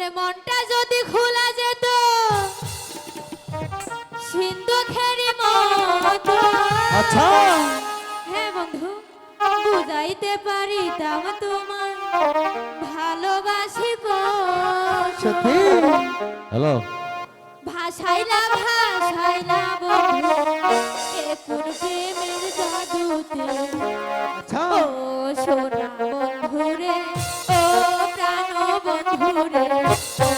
ওরে মনটা যদি খোলা যেত সিন্ধু খেরি মতো। আচ্ছা। হ্যাঁ বন্ধু বুঝাইতে পারিতাম তোমার ভালোবাসি সত্যি? হ্যালো। ভাষাইলা ভাষাইলা বন্ধু এখন প্রেমের জাদুতে সোনা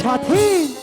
সাথী।